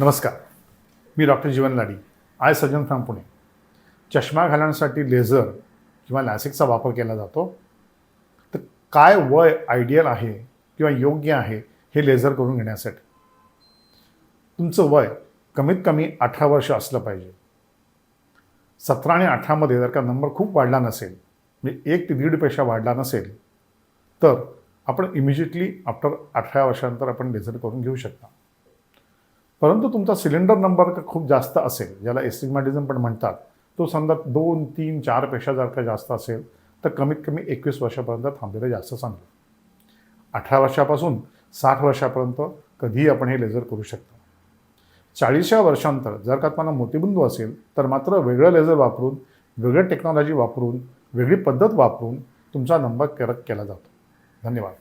नमस्कार. मी doctor Jeevan Ladi. Eye surgeon from Pune. चष्मा घालण्यासाठी लेझर किंवा लॅसिकचा वापर केला जातो. तर काय वय आयडियल आहे किंवा योग्य आहे हे लेझर करून घेण्यासाठी? तुमचं वय कमीत कमी अठरा वर्ष असलं पाहिजे. सतरा आणि अठरामध्ये जर का नंबर खूप वाढला नसेल म्हणजे एक ते दीडपेक्षा वाढला नसेल तर आपण इमिजिएटली आफ्टर अठरा वर्षानंतर आपण लेझर करून घेऊ शकता. परंतु तुमचा सिलेंडर नंबर का खूप जास्त असेल ज्याला एस्टिग्मॅटिझम पण म्हणतात तो समजा दोन तीन चारपेक्षा जर का जास्त असेल तर कमीत कमी एकवीस वर्षापर्यंत थांबलेलं जास्त चांगलं. अठरा वर्षापासून साठ वर्षापर्यंत कधीही आपण हे लेझर करू शकतो. चाळीसच्या वर्षांतर जर का तुम्हाला मोतीबिंदू असेल तर मात्र वेगळं लेझर वापरून वेगळं टेक्नॉलॉजी वापरून वेगळी पद्धत वापरून तुमचा नंबर करेक्ट केला जातो. धन्यवाद.